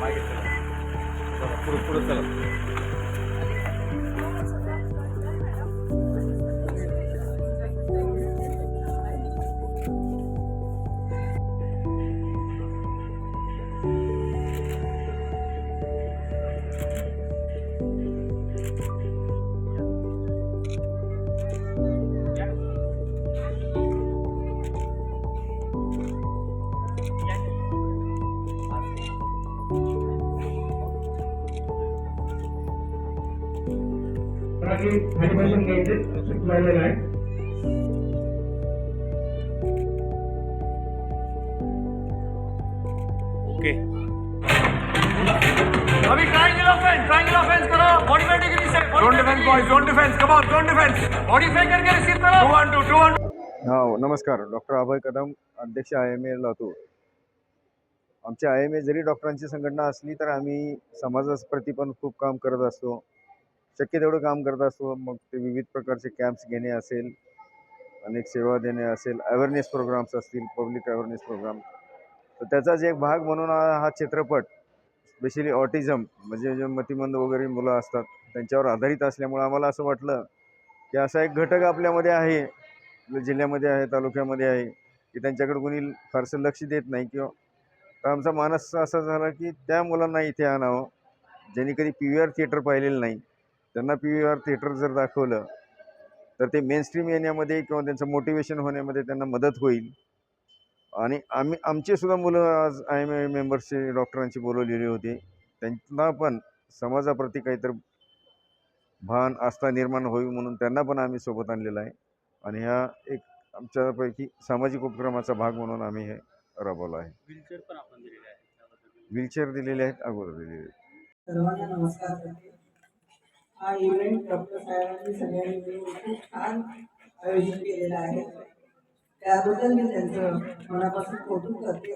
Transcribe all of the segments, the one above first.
मागे चला. चला पुढे पुढे चला. अभी ट्रायंगल ऑफेंस ट्रायंगल ऑफेंस करो। 45 degree say don't defence boys don't defence come on don't defence body फेंक करके रिसीव करो। 2 1 2 2 1 हा नमस्कार डॉक्टर अभय कदम अध्यक्ष आय एम ए लातूर। आमच्या आय एम ए जरी डॉक्टरांची संघटना असली तर आम्ही समाजाप्रती पण खूप काम करत असतो. शक्य तेवढं काम करत असतो. मग ते विविध प्रकारचे कॅम्प्स घेणे असेल अनेक सेवा देणे असेल अवेअरनेस प्रोग्राम्स असतील पब्लिक अवेअरनेस प्रोग्राम तर त्याचाच एक भाग म्हणून हा चित्रपट स्पेशली ऑटिझम म्हणजे जे मतिमंद वगैरे मुलं असतात त्यांच्यावर आधारित असल्यामुळं आम्हाला असं वाटलं की असा एक घटक आपल्यामध्ये आहे जिल्ह्यामध्ये आहे तालुक्यामध्ये आहे की त्यांच्याकडे कोणी फारसं लक्ष देत नाही किंवा तर आमचा मानस असा झाला की त्या मुलांना इथे आणावं. ज्यांनी कधी पी व्ही आर थिएटर पाहिलेलं नाही त्यांना पी व्ही आर थिएटर जर दाखवलं तर ते मेन स्ट्रीम येण्यामध्ये किंवा त्यांचं मोटिवेशन होण्यामध्ये त्यांना मदत होईल. आणि आम्ही आमचे सुद्धा मुलं आज आय एम ए मेंबर्सचे डॉक्टरांची बोलवलेली होती. त्यांना पण समाजाप्रती काहीतरी भान आस्था निर्माण होईल म्हणून त्यांना पण आम्ही सोबत आणलेलं आहे. आणि ह्या एक आमच्यापैकी सामाजिक उपक्रमाचा भाग म्हणून आम्ही हे राबवलं आहे. व्हीलचेअर पण आपण दिलेले आहे व्हीलचेअर दिलेले आहेत अगोदर दिलेले आहेत. सर्वांना नमस्कार करते हा इव्हेंट डॉक्टर साहेबांनी सगळ्यांनी मिळून खूप छान आयोजन केलेलं आहे. त्याबद्दल मी त्यांचं मनापासून कौतुक करते.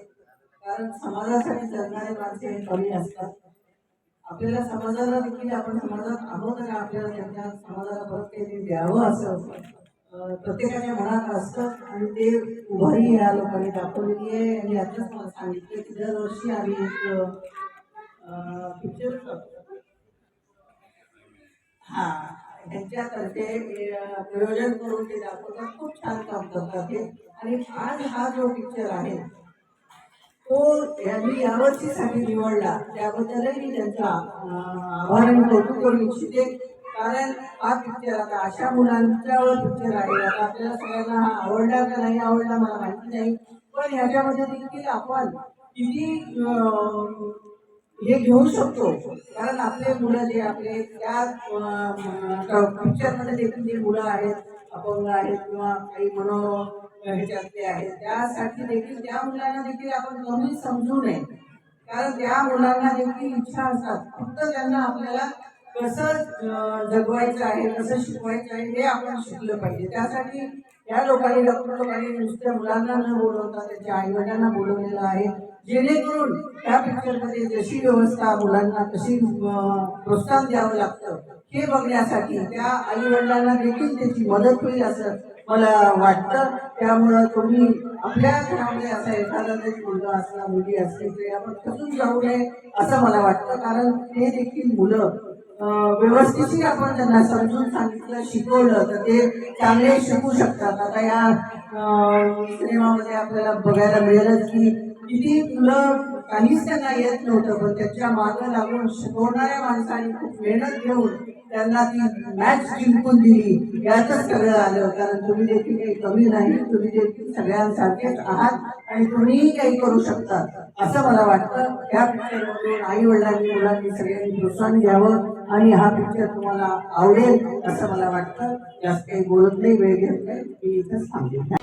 कारण समाजासाठी जगणारे माणसे कमी असतात. आपल्याला समाजाला देखील आपण समाजात आहोत आणि आपल्याला त्यांच्या समाजाला परत काहीतरी द्यावं असं प्रत्येकाच्या मनात असतं आणि ते उभारी या लोकांनी दाखवलेली आहे. आणि आताच मला सांगितलं की दरवर्षी आम्ही एक पिक्चर करतो हा त्यांच्यातर्फे प्रयोजन करून ते दाखवतात. खूप छान काम करतात ते. आणि आज हा जो पिक्चर आहे तो यांनी यावर्षीसाठी निवडला. त्याबद्दलही मी त्यांचा आभार आणि कौतुक करू इच्छिते. कारण हा पिक्चर आता अशा मुलांच्यावर पिक्चर आहे आता आपल्याला सगळ्यांना हा आवडला का नाही आवडला मला माहिती नाही. पण ह्याच्यामध्ये देखील आपण किती हे घेऊ शकतो. कारण आपले मुलं जे आपले त्या पिक्चरमध्ये देखील जे मुलं आहेत अपंग आहेत किंवा काही मनो ह्याच्यातले आहेत त्यासाठी देखील त्या मुलांना देखील आपण कमी समजू नये. कारण त्या मुलांना देखील इच्छा असतात. फक्त त्यांना आपल्याला कसं जगवायचं आहे कसं शिकवायचं आहे हे आपण शिकलं पाहिजे. त्यासाठी या लोकांनी डॉक्टर लोकांनी नुसत्या मुलांना न बोलवता त्याच्या आईवडिलांना बोलवलेलं आहे. जेणेकरून त्या पिक्चरमध्ये जशी व्यवस्था मुलांना कशी प्रोत्साहन द्यावं लागतं हे बघण्यासाठी त्या आई वडिलांना देखील त्याची मदत होईल असं मला वाटतं. त्यामुळं तुम्ही आपल्या घरामध्ये असा एखादा जरी मुलगा असला मुलगी असली तरी आपण खचून जाऊ नये असं मला वाटतं. कारण ते देखील मुलं व्यवस्थितही व्यवस्थित आपण त्यांना समजून सांगितलं शिकवलं तर ते चांगले शिकू शकतात. आता या सिनेमामध्ये आपल्याला बघायला मिळेलच की किती मुलं काहीच त्यांना येत नव्हतं पण त्याच्या मागं लागून शिकवणाऱ्या माणसाने खूप मेहनत घेऊन त्यांना ती मॅच जिंकून दिली. यातच सगळं आलं. कारण तुम्ही देखील काही कमी नाही तुम्ही देखील सगळ्यांसारखेच आहात आणि तुम्हीही काही करू शकता. असं मला वाटतं. या पिक्चरमधून आई वडिलांनी मुलांनी सगळ्यांनी प्रोत्साहन घ्यावं आणि हा पिक्चर तुम्हाला आवडेल असं मला वाटतं. जास्त काही बोलत नाही वेळ घेत नाही. मी इथं थांबते